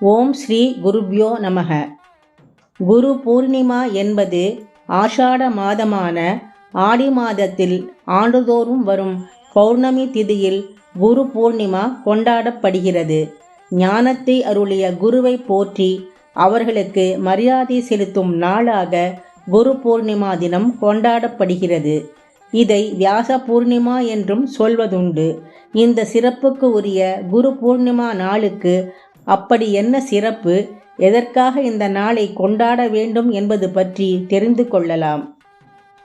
ஓம் ஸ்ரீ குருப்யோ நமக. குரு பூர்ணிமா என்பது ஆஷாட மாதமான ஆடி மாதத்தில் ஆண்டுதோறும் வரும் பௌர்ணமி திதியில் குரு பூர்ணிமா கொண்டாடப்படுகிறது. ஞானத்தை அருளிய குருவை போற்றி அவர்களுக்கு மரியாதை செலுத்தும் நாளாக குரு பூர்ணிமா தினம் கொண்டாடப்படுகிறது. இதை வியாச பூர்ணிமா என்றும் சொல்வதுண்டு. இந்த சிறப்புக்கு உரிய குரு பூர்ணிமா நாளுக்கு அப்படி என்ன சிறப்பு? எதற்காக இந்த நாளை கொண்டாட வேண்டும் என்பது பற்றி தெரிந்து கொள்ளலாம்.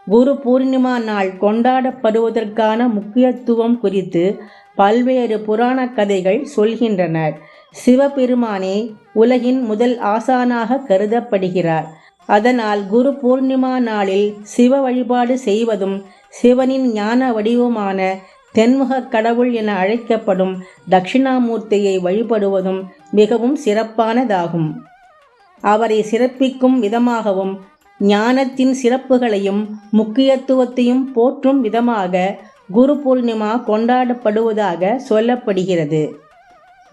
குரு பூர்ணிமா நாள் கொண்டாடப்படுவதற்கான முக்கியத்துவம் குறித்து பல்வேறு புராண கதைகள் சொல்கின்றனர் சிவபெருமானே உலகின் முதல் ஆசானாக கருதப்படுகிறார். அதனால் குரு பூர்ணிமா நாளில் சிவ வழிபாடு செய்வதும் சிவனின் ஞான வடிவமான தென்முக கடவுள் என அழைக்கப்படும் தட்சிணாமூர்த்தியை வழிபடுவதும் மிகவும் சிறப்பானதாகும். அவரை சிறப்பிக்கும் விதமாகவும் ஞானத்தின் சிறப்புகளையும் முக்கியத்துவத்தையும் போற்றும் விதமாக குரு பூர்ணிமா கொண்டாடப்படுவதாக சொல்லப்படுகிறது.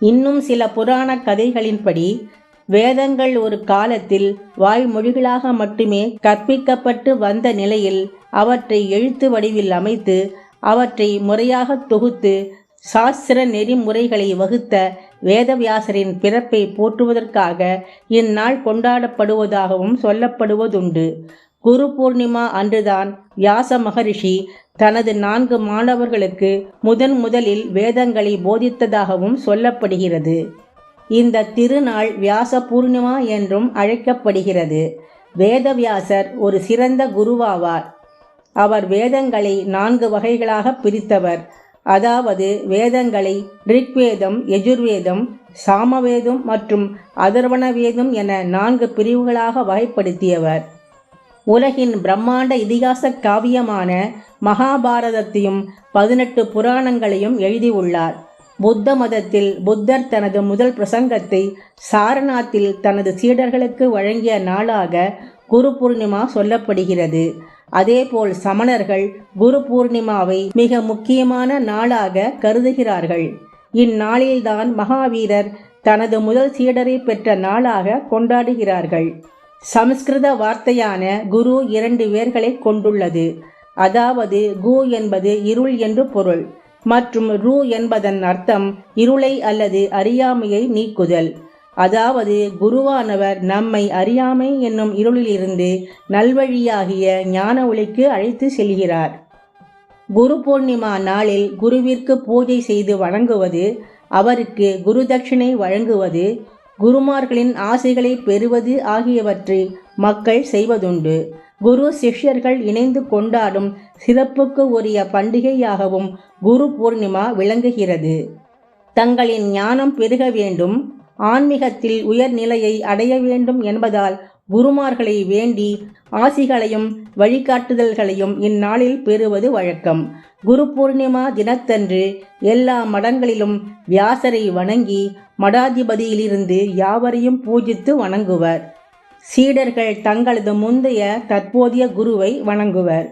இன்னும் சில புராண கதைகளின்படி வேதங்கள் ஒரு காலத்தில் வாய்மொழிகளாக மட்டுமே கற்பிக்கப்பட்டு வந்த நிலையில் அவற்றை எழுத்து வடிவில் அமைத்து அவற்றை முறையாக தொகுத்து சாஸ்திர நெறிமுறைகளை வகுத்த வேதவியாசரின் பிறப்பை போற்றுவதற்காக இந்நாள் கொண்டாடப்படுவதாகவும் சொல்லப்படுவதுண்டு. குரு பூர்ணிமா அன்றுதான் வியாச மகரிஷி தனது நான்கு மாணவர்களுக்கு முதன் முதலில் வேதங்களை போதித்ததாகவும் சொல்லப்படுகிறது. இந்த திருநாள் வியாச பூர்ணிமா என்றும் அழைக்கப்படுகிறது. வேதவியாசர் ஒரு சிறந்த குருவாவார். அவர் வேதங்களை நான்கு வகைகளாக பிரித்தவர். அதாவது வேதங்களை ரிக்வேதம் எஜுர்வேதம் சாமவேதம் மற்றும் அதர்வண வேதம் என நான்கு பிரிவுகளாக வகைப்படுத்தியவர். உலகின் பிரம்மாண்ட இதிகாச காவியமான மகாபாரதத்தையும் பதினெட்டு புராணங்களையும் எழுதியுள்ளார். புத்த மதத்தில் புத்தர் தனது முதல் பிரசங்கத்தை சாரநாத்தில் தனது சீடர்களுக்கு வழங்கிய நாளாக குரு பூர்ணிமா சொல்லப்படுகிறது. அதேபோல் சமணர்கள் குரு பூர்ணிமாவை மிக முக்கியமான நாளாக கருதுகிறார்கள். இந்நாளில்தான் மகாவீரர் தனது முதல் சீடரை பெற்ற நாளாக கொண்டாடுகிறார்கள். சமஸ்கிருத வார்த்தையான குரு இரண்டு வேர்களை கொண்டுள்ளது. அதாவது கு என்பது இருள் என்று பொருள். மற்றும் ரூ என்பதன் அர்த்தம் இருளை அல்லது அறியாமையை நீக்குதல். அதாவது குருவானவர் நம்மை அறியாமை என்னும் இருளிலிருந்து நல்வழியாகிய ஞான ஒளிக்கு அழைத்து செல்கிறார். குரு பூர்ணிமா நாளில் குருவிற்கு பூஜை செய்து வணங்குவது அவருக்கு குரு தட்சிணை வழங்குவது குருமார்களின் ஆசைகளை பெறுவது ஆகியவற்றை மக்கள் செய்வதுண்டு. குரு சிஷ்யர்கள் இணைந்து கொண்டாடும் சிறப்புக்கு உரிய பண்டிகையாகவும் குரு பூர்ணிமா விளங்குகிறது. தங்களின் ஞானம் பெருக வேண்டும். ஆன்மீகத்தில் உயர்நிலையை அடைய வேண்டும் என்பதால் குருமார்களை வேண்டி ஆசிகளையும் வழிகாட்டுதல்களையும் இந்நாளில் பெறுவது வழக்கம். குரு பூர்ணிமா தினத்தன்று எல்லா மடங்களிலும் வியாசரை வணங்கி மடாதிபதியிலிருந்து யாவரையும் பூஜித்து வணங்குவர். சீடர்கள் தங்களது முந்தைய தற்போதைய குருவை வணங்குவர்.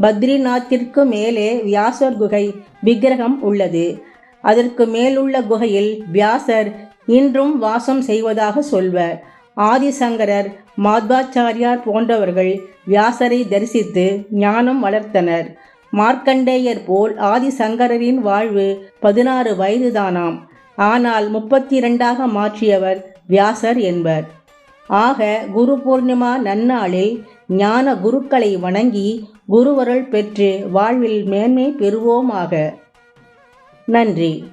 பத்ரிநாத்திற்கு மேலே வியாசர் குகை விக்கிரகம் உள்ளது. அதற்கு மேலுள்ள குகையில் வியாசர் இன்றும் வாசம் செய்வதாக சொல்வர். ஆதிசங்கரர் மாத்வாச்சாரியார் போன்றவர்கள் வியாசரை தரிசித்து ஞானம் வளர்த்தனர். மார்க்கண்டேயர் போல் ஆதிசங்கரரின் வாழ்வு பதினாறு வயதுதானாம். ஆனால் முப்பத்தி இரண்டாக மாற்றியவர் வியாசர் என்பர். ஆக குரு பூர்ணிமா நன்னாளில் ஞான குருக்களை வணங்கி குருவருள் பெற்று வாழ்வில் மேன்மை பெறுவோமாக. நன்றி.